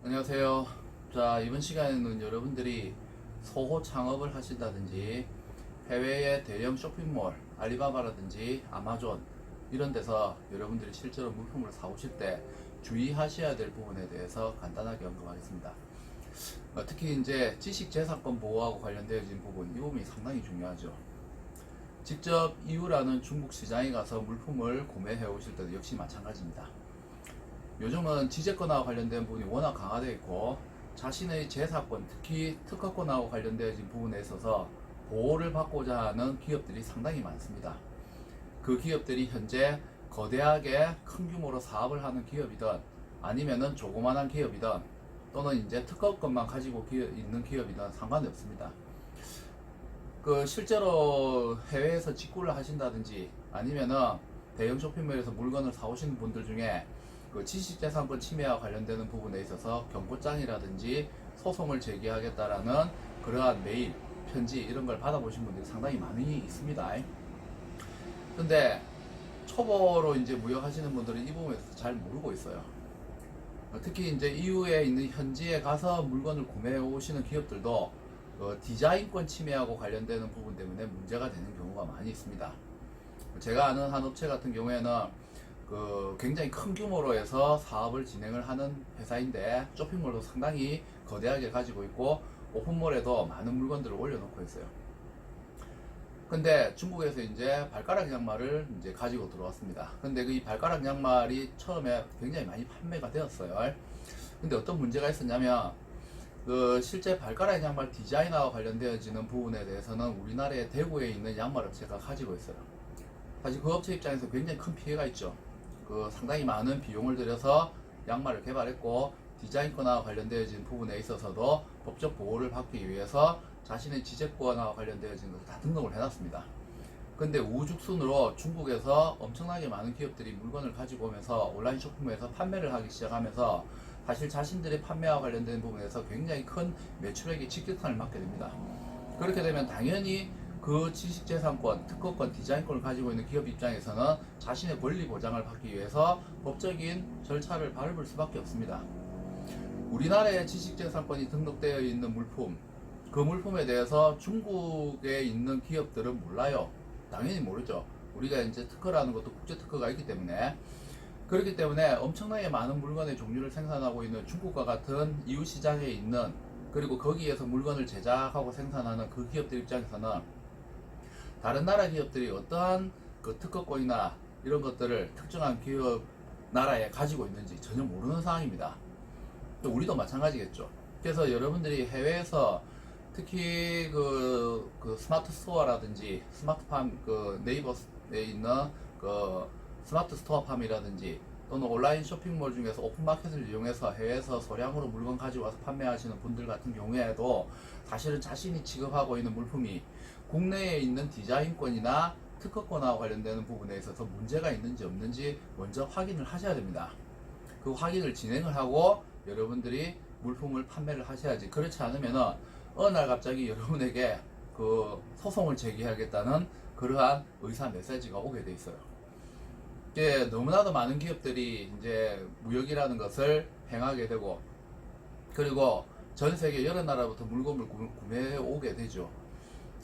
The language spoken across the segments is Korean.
안녕하세요. 자, 이번 시간에는 여러분들이 소호 창업을 하신다든지 해외의 대형 쇼핑몰, 알리바바라든지 아마존 이런 데서 여러분들이 실제로 물품을 사오실 때 주의하셔야 될 부분에 대해서 간단하게 언급하겠습니다. 어, 특히 이제 지식 재산권 보호하고 관련되어진 부분, 이 부분이 상당히 중요하죠. 직접 이유라는 중국 시장에 가서 물품을 구매해 오실 때도 역시 마찬가지입니다. 요즘은 지재권하고 관련된 부분이 워낙 강화되어 있고 자신의 재사권, 특히 특허권하고 관련되어진 부분에 있어서 보호를 받고자 하는 기업들이 상당히 많습니다. 그 기업들이 현재 거대하게 큰 규모로 사업을 하는 기업이든 아니면은 조그만한 기업이든 또는 이제 특허권만 가지고 기업- 있는 기업이든 상관이 없습니다. 그 실제로 해외에서 직구를 하신다든지 아니면은 대형 쇼핑몰에서 물건을 사오시는 분들 중에 그 지식재산권 침해와 관련되는 부분에 있어서 경고장이라든지 소송을 제기하겠다라는 그러한 메일, 편지 이런 걸 받아보신 분들이 상당히 많이 있습니다. 근데 초보로 이제 무역하시는 분들은 이 부분에 대해서 잘 모르고 있어요. 특히 이제 이후에 있는 현지에 가서 물건을 구매해 오시는 기업들도 그 디자인권 침해하고 관련되는 부분 때문에 문제가 되는 경우가 많이 있습니다. 제가 아는 한 업체 같은 경우에는 그 굉장히 큰 규모로 해서 사업을 진행을 하는 회사인데 쇼핑몰도 상당히 거대하게 가지고 있고 오픈몰에도 많은 물건들을 올려놓고 있어요. 근데 중국에서 이제 발가락 양말을 이제 가지고 들어왔습니다. 근데 그 이 발가락 양말이 처음에 굉장히 많이 판매가 되었어요. 근데 어떤 문제가 있었냐면 그 실제 발가락 양말 디자인하고 관련되어지는 부분에 대해서는 우리나라의 대구에 있는 양말 업체가 가지고 있어요. 사실 그 업체 입장에서 굉장히 큰 피해가 있죠. 그 상당히 많은 비용을 들여서 양말을 개발했고 디자인권과 관련되어진 부분에 있어서도 법적 보호를 받기 위해서 자신의 지재권과 관련되어진 것을 다 등록을 해놨습니다. 근데 우죽순으로 중국에서 엄청나게 많은 기업들이 물건을 가지고 오면서 온라인 쇼핑몰에서 판매를 하기 시작하면서 사실 자신들의 판매와 관련된 부분에서 굉장히 큰 매출액의 직격탄을 맞게 됩니다. 그렇게 되면 당연히 그 지식재산권, 특허권, 디자인권을 가지고 있는 기업 입장에서는 자신의 권리 보장을 받기 위해서 법적인 절차를 밟을 수밖에 없습니다. 우리나라에 지식재산권이 등록되어 있는 물품, 그 물품에 대해서 중국에 있는 기업들은 몰라요. 당연히 모르죠. 우리가 이제 특허라는 것도 국제 특허가 있기 때문에 그렇기 때문에 엄청나게 많은 물건의 종류를 생산하고 있는 중국과 같은 이웃 시장에 있는 그리고 거기에서 물건을 제작하고 생산하는 그 기업들 입장에서는 다른 나라 기업들이 어떠한 그 특허권이나 이런 것들을 특정한 기업 나라에 가지고 있는지 전혀 모르는 상황입니다. 또 우리도 마찬가지겠죠. 그래서 여러분들이 해외에서 특히 그, 그 스마트 스토어라든지 스마트팜 그 네이버에 있는 그 스마트 스토어팜이라든지 또는 온라인 쇼핑몰 중에서 오픈마켓을 이용해서 해외에서 소량으로 물건 가지고 와서 판매하시는 분들 같은 경우에도 사실은 자신이 취급하고 있는 물품이 국내에 있는 디자인권이나 특허권하고 관련되는 부분에 있어서 문제가 있는지 없는지 먼저 확인을 하셔야 됩니다. 그 확인을 진행을 하고 여러분들이 물품을 판매를 하셔야지 그렇지 않으면은 어느 날 갑자기 여러분에게 그 소송을 제기하겠다는 그러한 의사 메시지가 오게 돼 있어요. 이게 너무나도 많은 기업들이 이제 무역이라는 것을 행하게 되고 그리고 전 세계 여러 나라부터 물건을 구- 구매해 오게 되죠.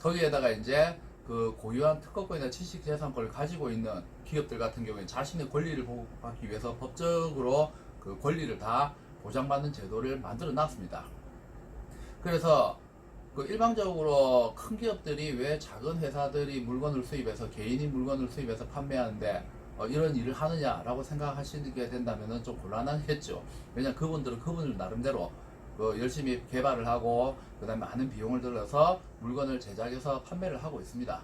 거기에다가 이제 그 고유한 특허권이나 지식재산권을 가지고 있는 기업들 같은 경우에 자신의 권리를 보호받기 위해서 법적으로 그 권리를 다 보장받는 제도를 만들어 놨습니다. 그래서 그 일방적으로 큰 기업들이 왜 작은 회사들이 물건을 수입해서 개인이 물건을 수입해서 판매하는데 어, 이런 일을 하느냐라고 생각하시게 된다면 좀 곤란하겠죠. 왜냐 그분들은 그분들 나름대로 그 열심히 개발을 하고 그다음에 많은 비용을 들여서 물건을 제작해서 판매를 하고 있습니다.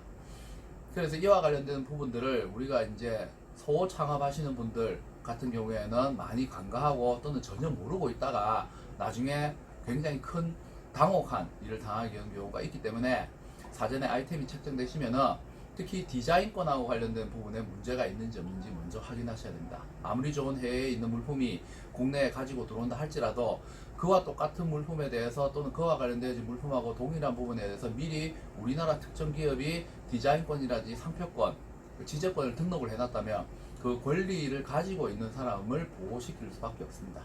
그래서 이와 관련된 부분들을 우리가 이제 소 창업하시는 분들 같은 경우에는 많이 간과하고 또는 전혀 모르고 있다가 나중에 굉장히 큰 당혹한 일을 당하게 되는 경우가 있기 때문에 사전에 아이템이 책정되시면은 특히 디자인권하고 관련된 부분에 문제가 있는지 없는지 먼저 확인하셔야 됩니다. 아무리 좋은 해외에 있는 물품이 국내에 가지고 들어온다 할지라도 그와 똑같은 물품에 대해서 또는 그와 관련된 물품하고 동일한 부분에 대해서 미리 우리나라 특정 기업이 디자인권이라든지 상표권, 그 지재권을 등록을 해놨다면 그 권리를 가지고 있는 사람을 보호시킬 수밖에 없습니다.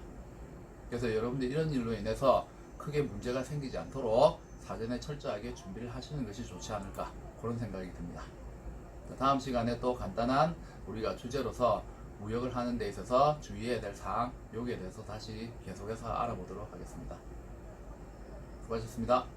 그래서 여러분들 이런 일로 인해서 크게 문제가 생기지 않도록 사전에 철저하게 준비를 하시는 것이 좋지 않을까 그런 생각이 듭니다. 자, 다음 시간에 또 간단한 우리가 주제로서 무역을 하는 데 있어서 주의해야 될 사항 여기에 대해서 다시 계속해서 알아보도록 하겠습니다. 수고하셨습니다.